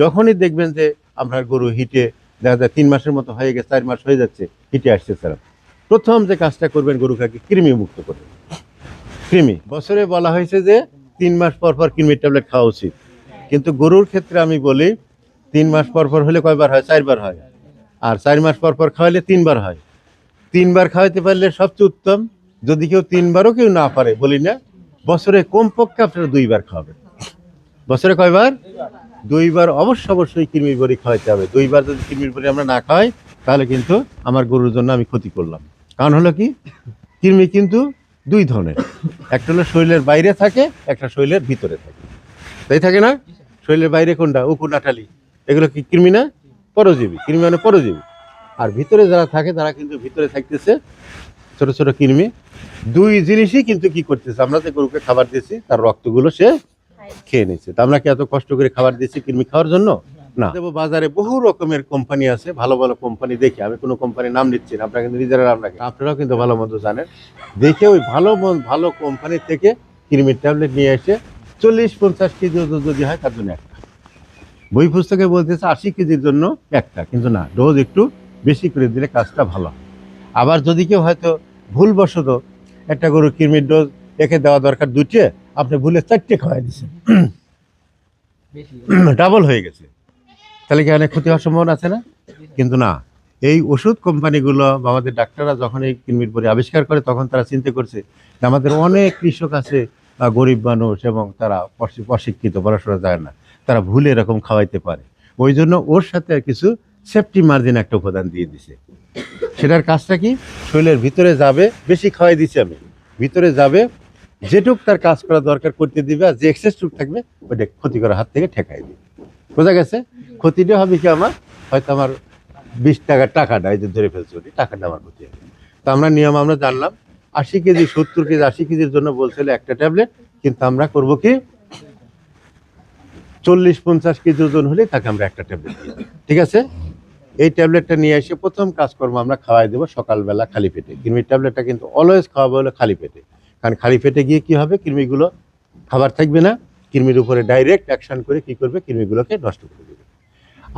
যখনই দেখবেন যে আপনার গরু হিটে, দেখা যায় তিন মাসের মতো হয়ে গেছে, চার মাস হয়ে যাচ্ছে, হিটে আসছে স্যার প্রথম যে কাজটা করবেন গরুটাকে কৃমি মুক্ত করবেন কৃমি। বছরে বলা হয়েছে যে তিন মাস পর পর কৃমির ট্যাবলেট খাওয়া উচিত। কিন্তু গরুর ক্ষেত্রে আমি বলি, তিন মাস পর পর হলে কয়বার হয়? চারবার হয়। আর চার মাস পর পর খাওয়ালে তিনবার হয়। তিনবার খাওয়াতে পারলে সবচেয়ে উত্তম, যদি কেউ তিনবারও কেউ না পারে, বলি না, বছরে কমপক্ষে আপনারা দুইবার খাওয়াবেন। বছরে কয়বার? দুইবার অবশ্য অবশ্যই কৃমির বড়ি খাওয়াতে হবে। দুইবার যদি কৃমির বড়ি আমরা না খাওয়াই, তাহলে কিন্তু আমার গরুর জন্য আমি ক্ষতি করলাম। কারণ হলো কি? কৃমি কিন্তু দুই ধরনের। একটা হলো শরীরের বাইরে থাকে, একটা শরীরের ভিতরে থাকে। তাই থাকে না? শরীরের বাইরে কোনটা? উকু নাটালি এগুলো কি কৃমি না? পরজীবী। কৃমি মানে পরজীবী। আর ভিতরে যারা থাকে, তারা কিন্তু ভিতরে থাকতেছে ছোট ছোট কৃমি। দুই জিনিসই কিন্তু কি করতেছে? আমরা যে গরুকে খাবার দিয়েছি, তার রক্তগুলো সে খেয়ে নিচ্ছে তা আমরা কি এত কষ্ট করে খাবার দিচ্ছি কৃমি খাওয়ার জন্য? না। দেবো বাজারে বহু রকমের কোম্পানি আছে ভালো ভালো কোম্পানি দেখি। আমি কোনো কোম্পানির নাম নিচ্ছি না আপনারা কিন্তু নিজেরা আপনাকে আপনারাও কিন্তু ভালো মন্দ জানেন। দেখে ওই ভালো ভালো কোম্পানি থেকে কৃমির ট্যাবলেট নিয়ে এসে চল্লিশ পঞ্চাশ কেজি যদি হয় তার জন্য একটা। বই পুস্তকে বলতেছে আশি কেজির জন্য একটা কিন্তু না ডোজ একটু বেশি করে দিলে কাজটা ভালো আবার যদি কেউ হয়তো ভুলবশত একটা গরু কৃমির ডোজ একে দেওয়া দরকার দুইটে আপনি ভুলে চারটে খাওয়াই দিচ্ছেন ডাবল হয়ে গেছে। তাহলে কি অনেক ক্ষতি হওয়ার সম্ভাবনা আছে না? কিন্তু না, এই ওষুধ কোম্পানিগুলো বা আমাদের ডাক্তাররা যখন এই কৃমির পরে আবিষ্কার করে, তখন তারা চিন্তা করছে যে আমাদের অনেক কৃষক আছে গরিব মানুষ এবং তারা অশি- অশিক্ষিত, পড়াশোনা যায় না। তারা ভুলে এরকম খাওয়াইতে পারে। ওই জন্য ওর সাথে কিছু সেফটি মার্জিন একটা উপাদান দিয়ে দিছে। সেটার কাজটা কি? শরীরের ভিতরে যাবে, বেশি খাওয়াই দিছি আমি। ভিতরে যাবে যেটুক তার কাজ করা দরকার করতে দিবে, আর যে এক্সেস টুক থাকবে, ওইটা ক্ষতি করার হাত থেকে ঠেকাই দিবে। বোঝা গেছে? ক্ষতিটা হবে কি আমার? হয়তো আমার বিশ টাকার টাকাটা, এই যে ধরে ফেলছে ওটি, টাকাটা আমার ক্ষতি হবে। তো আমরা নিয়ম আমরা জানলাম, আশি কেজি, সত্তর কেজি, আশি কেজির জন্য বলছিল একটা ট্যাবলেট, কিন্তু আমরা করব কি? চল্লিশ, পঞ্চাশ কেজি ওজন হলে তাকে আমরা একটা ট্যাবলেট দিই। ঠিক আছে? এই ট্যাবলেটটা নিয়ে এসে প্রথম কাজকর্ম আমরা খাওয়াই দেবো সকালবেলা খালি পেটে। কৃমির ট্যাবলেটটা কিন্তু অলওয়েজ খাওয়াবো হলো খালি পেটে। কারণ খালি পেটে গিয়ে কি হবে? কৃমিগুলো খাবার থাকবে না। কৃমির উপরে ডাইরেক্ট অ্যাকশন করে কি করবে? কৃমিগুলোকে নষ্ট করে দেবে।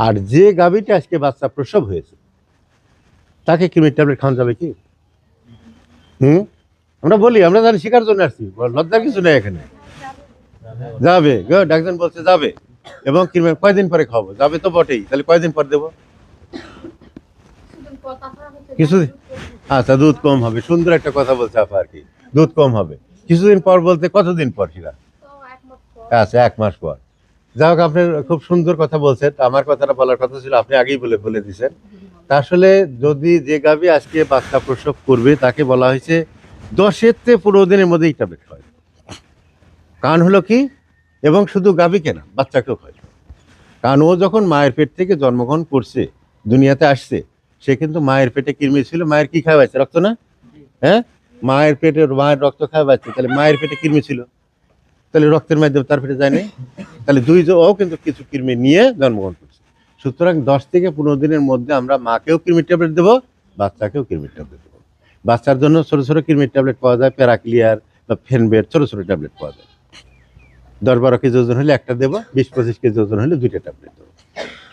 আর যে গাভীটা আজকে বাচ্চা প্রসব হয়েছে তাকে কৃমির ট্যাবলেট খাওয়ানো যাবে কি? হুম? আমরা বলি আমরা জানি শিকার জন্য আসছি। লজ্জার কিছু নেই এখানে। যাবে একজন বলছে যাবে। এবং কৃমি কয়দিন পরে খাব যাবে তো বটেই তাহলে কয়দিন পর দেবো? কিছু আচ্ছা দুধ কম হবে। সুন্দর একটা কথা বলছে আপা আর কি। দুধ কম হবে। কিছুদিন পর বলতে, কতদিন পর সেটা আচ্ছা এক মাস পর। যাই হোক, আপনি খুব সুন্দর কথা বলছেন। আমার কথাটা বলার কথা ছিল, আপনি আগেই বলে বলে দিয়েছেন। তা আসলে যদি যে গাভী আজকে বাচ্চা প্রসব করবে, তাকে বলা হয়েছে দশের থেকে পনেরো দিনের মধ্যেই ট্যাবলেট খাওয়ায় কারণ হলো কি? এবং শুধু গাভী কেনা বাচ্চাকেও খায় কারণ ও যখন মায়ের পেট থেকে জন্মগ্রহণ করছে, দুনিয়াতে আসছে, সে কিন্তু মায়ের পেটে কৃমি ছিল, মায়ের কি খাওয়াইছে? রক্ত না? হ্যাঁ? মায়ের পেটে মায়ের রক্ত খাওয়াচ্ছে তাহলে মায়ের পেটে কৃমি ছিল। তাহলে রক্তের মাধ্যমে তার পেটে যায়নি। তাহলে দুই ও কিন্তু কিছু কৃমি নিয়ে জন্মগ্রহণ করছে। সুতরাং দশ থেকে পনেরো দিনের মধ্যে আমরা মাকেও কৃমির ট্যাবলেট দেবো, বাচ্চাকেও কৃমির ট্যাবলেট দেবো। বাচ্চার জন্য ছোটো ছোটো কৃমির ট্যাবলেট পাওয়া যায়, প্যারাক্লিয়ার বা ফেনবের ছোটো ছোটো ট্যাবলেট পাওয়া যায়। দশ বারো কেজি ওজন হলে একটা দেবো, বিশ পঁচিশ কেজি ওজন হলে দুইটা ট্যাবলেট দেবো।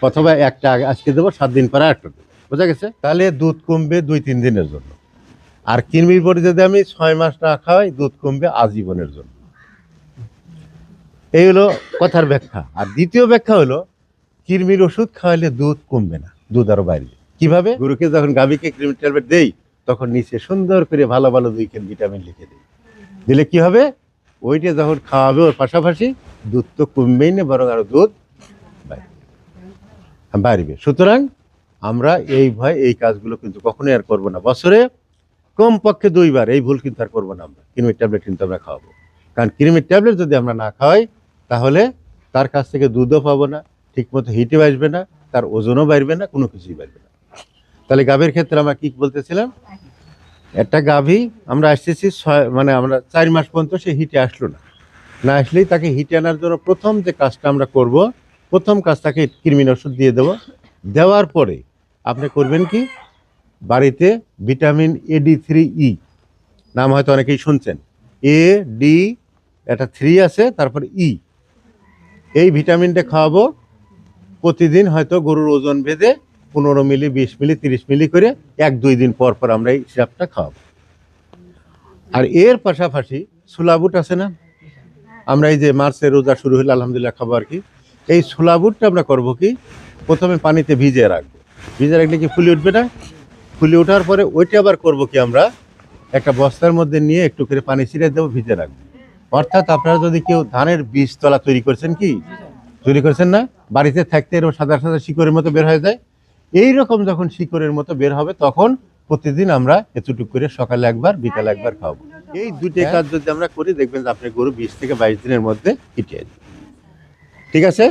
অথবা একটা আজকে দেবো, সাত দিন পরে একটা দেবো। বোঝা গেছে? তাহলে দুধ কমবে দুই তিন দিনের জন্য। আর কৃমির পরে যদি আমি ছয় মাস না খাওয়াই, দুধ কমবে আজীবনের জন্য। এই হলো কথার ব্যাখ্যা। আর দ্বিতীয় ব্যাখ্যা হলো, কৃমির ওষুধ খাওয়ালে দুধ কমবে না, দুধ আরও বাড়বে কীভাবে? গরুকে যখন গাভীকে কৃমির ট্যাবলেট দেই, তখন নিচে সুন্দর করে ভালো ভালো দুই কেন ভিটামিন লিখে দেই। দিলে কি হবে? ওইটা যখন খাওয়াবে ওর পাশাপাশি, দুধ তো কমবেই না, বরং আরও দুধ। বাড়বে। সুতরাং আমরা এই ভয় এই কাজগুলো কিন্তু কখনোই আর করব না। বছরে কমপক্ষে দুইবার, এই ভুল কিন্তু আর করব না আমরা। কৃমির ট্যাবলেট কিন্তু আমরা খাওয়াবো। কারণ কৃমির ট্যাবলেট যদি আমরা না খাওয়াই, তাহলে তার কাছ থেকে দুধও পাবো না, ঠিকমতো হিটে বাসবে না, তার ওজনও বাড়বে না, কোনো কিছুই বাড়বে না। তাহলে গাভীর ক্ষেত্রে আমরা কি বলতেছিলাম? একটা গাভী, আমরা আসতেছি ছয় মানে আমরা চার মাস পর্যন্ত সে হিটে আসলো না। না আসলেই তাকে হিটে আনার জন্য প্রথম যে কাজটা আমরা করব, প্রথম কাজ তাকে কৃমির ওষুধ দিয়ে দেবো। দেওয়ার পরে আপনি করবেন কি? বাড়িতে vitamin A D three E নাম হয়তো অনেকেই শুনছেন। এ ডি একটা থ্রি আছে, তারপর ই এই ভিটামিনটা খাওয়াবো প্রতিদিন হয়তো গরুর ওজন ভেদে পনেরো মিলি, বিশ মিলি, তিরিশ মিলি করে এক, দুই দিন পর পর আমরা এই সিরাপটা খাওয়াবো। আর এর পাশাপাশি সুলাবুট আছে না? আমরা এই যে মার্চের রোজা শুরু হলে আলহামদুলিল্লাহ খাব আর কি। এই সুলাবুটটা আমরা করব কি? প্রথমে পানিতে ভিজিয়ে রাখব। ভিজে রাখলে কি ফুলে উঠবে না? ফুলে ওঠার পরে ওইটা আবার করব কি আমরা? একটা বস্তার মধ্যে নিয়ে একটু করে পানি ছিঁড়ে দেবো ভিজে রাখব। অর্থাৎ আপনারা যদি কেউ ধানের বীজ তলা তৈরি করছেন কি? তৈরি করছেন না? বাড়িতে থাকতে এরকম সাদা সাদা শিকড়ের মতো বের হয়ে যায়। এই রকম যখন শিকড়ের মতো বের হবে তখন প্রতিদিন আমরা এতটুকু করে সকালে একবার বিকালে একবার খাব এই দুইটা কাজ যদি আমরা করি দেখবেন যে আপনার গরু বিশ থেকে বাইশ দিনের মধ্যে হিটে ঠিক আছে?